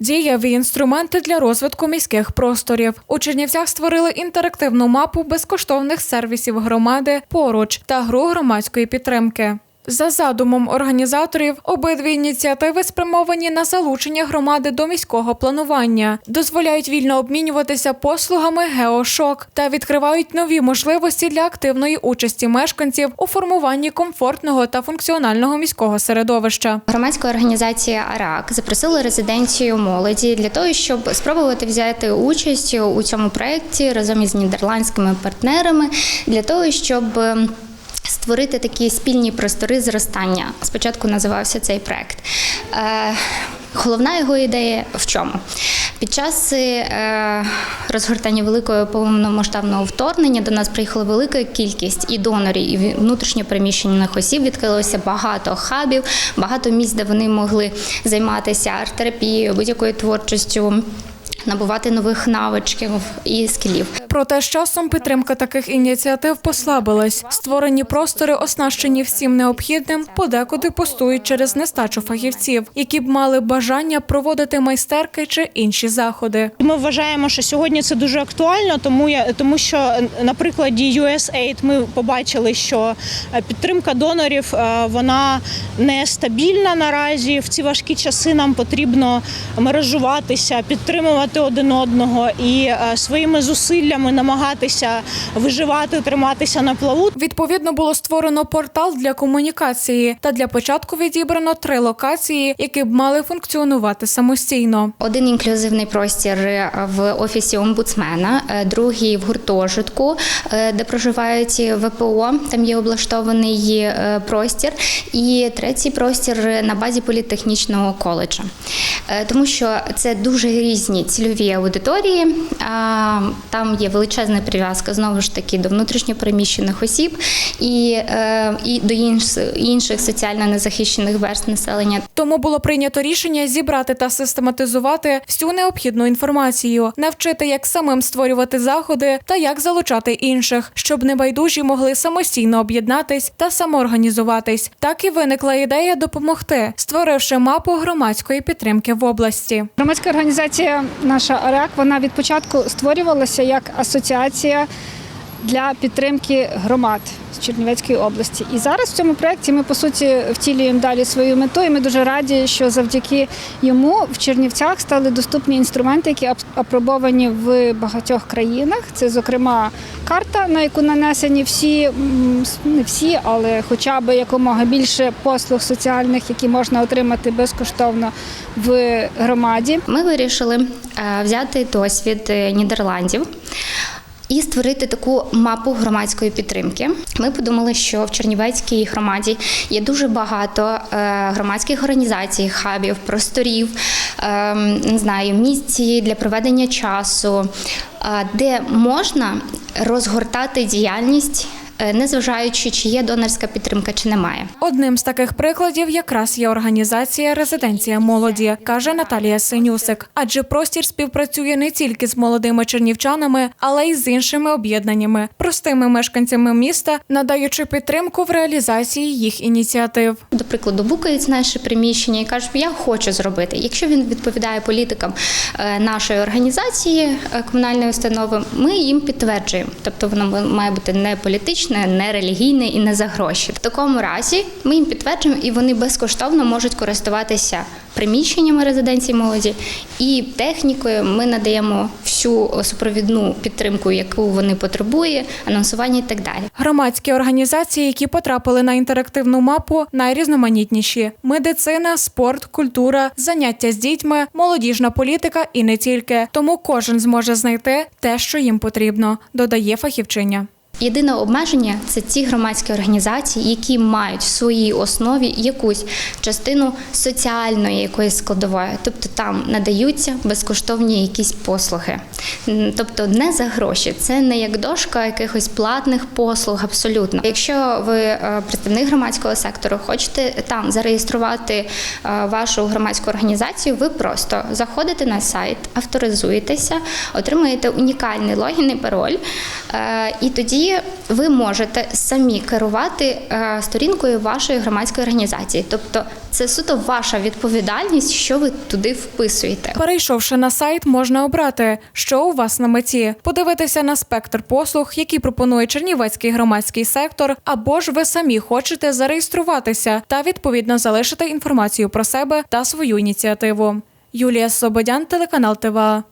Дієві інструменти для розвитку міських просторів. У Чернівцях створили інтерактивну мапу безкоштовних сервісів громади поруч та гру громадської підтримки. За задумом організаторів, обидві ініціативи спрямовані на залучення громади до міського планування, дозволяють вільно обмінюватися послугами геошок та відкривають нові можливості для активної участі мешканців у формуванні комфортного та функціонального міського середовища. Громадська організація АРАК запросила резиденцію молоді для того, щоб спробувати взяти участь у цьому проєкті разом із нідерландськими партнерами для того, щоб ем, створити такі спільні простори зростання. Спочатку називався цей проєкт. Е, Головна його ідея в чому? Під час е, розгортання великого повномасштабного вторгнення до нас приїхала велика кількість і донорів, і внутрішньопереміщених осіб. Відкрилося багато хабів, багато місць, де вони могли займатися арт-терапією, будь-якою творчістю, набувати нових навичків і скілів. Проте з часом підтримка таких ініціатив послабилась. Створені простори, оснащені всім необхідним, подекуди пустують через нестачу фахівців, які б мали бажання проводити майстерки чи інші заходи. Ми вважаємо, що сьогодні це дуже актуально, тому я тому, що на прикладі USAID ми побачили, що е, підтримка донорів е, вона не стабільна наразі. В ці важкі часи нам потрібно мережуватися, підтримувати один одного і е, своїми зусиллями намагатися виживати, триматися на плаву. Відповідно, було створено портал для комунікації, та для початку відібрано три локації, які б мали функціонувати самостійно. Один інклюзивний простір е, в офісі омбудсмена, е, другий в гуртожитку, де проживають ВПО. Там є облаштований простір, і третій простір на базі політехнічного коледжу. Тому що це дуже різні цільові аудиторії. а, Там є величезна прив'язка знову ж таки до внутрішньопереміщених осіб і, е, і до інш- інших соціально незахищених верст населення. Тому було прийнято рішення зібрати та систематизувати всю необхідну інформацію, навчити, як самим створювати заходи та як залучати інших, щоб небайдужі могли самостійно об'єднатись та самоорганізуватись. Так і виникла ідея допомогти, створивши мапу громадської підтримки в області. Громадська організація наша АРЕК вона від початку створювалася як асоціація для підтримки громад з Чернівецької області. І зараз в цьому проєкті ми по суті втілюємо далі свою мету. І ми дуже раді, що завдяки йому в Чернівцях стали доступні інструменти, які ап- апробовані в багатьох країнах. Це, зокрема, карта, на яку нанесені всі, не всі, але хоча б якомога більше послуг соціальних, які можна отримати безкоштовно в громаді. Ми вирішили е, взяти досвід е, Нідерландів. І створити таку мапу громадської підтримки. Ми подумали, що в Чернівецькій громаді є дуже багато е, громадських організацій, хабів, просторів, е, не знаю, місць для проведення часу, е, де можна розгортати діяльність, незважаючи, чи є донорська підтримка, чи немає. Одним з таких прикладів якраз є організація Резиденція молоді, каже Наталія Синюсик. Адже простір співпрацює не тільки з молодими чернівчанами, але й з іншими об'єднаннями, простими мешканцями міста, надаючи підтримку в реалізації їх ініціатив. до прикладу, букають наше приміщення і кажуть, я хочу зробити. Якщо він відповідає політикам е, нашої організації е, комунальної установи, ми їм підтверджуємо. Тобто воно має бути не політичне, не релігійне і не за гроші. В такому разі ми їм підтверджуємо, і вони безкоштовно можуть користуватися приміщеннями резиденції молоді і технікою. Ми надаємо всю супровідну підтримку, яку вони потребують, анонсування і так далі. Громадські організації, які потрапили на інтерактивну мапу, найрізноманітніші: медицина, спорт, культура, заняття з дітьми, молодіжна політика і не тільки. Тому кожен зможе знайти те, що їм потрібно, додає фахівчиня. Єдине обмеження це ті громадські організації, які мають в своїй основі якусь частину соціальної якоїсь складової, тобто там надаються безкоштовні якісь послуги. Тобто не за гроші, це не як дошка якихось платних послуг, абсолютно. Якщо ви е, представник громадського сектору, хочете там зареєструвати е, вашу громадську організацію, ви просто заходите на сайт, авторизуєтеся, отримуєте унікальний логін і пароль, е, і тоді ви можете самі керувати е, сторінкою вашої громадської організації. Тобто, це суто ваша відповідальність, що ви туди вписуєте. Перейшовши на сайт, можна обрати, що у вас на меті, подивитися на спектр послуг, які пропонує Чернівецький громадський сектор, або ж ви самі хочете зареєструватися та відповідно залишити інформацію про себе та свою ініціативу. Юлія Слободян, телеканал ТВА.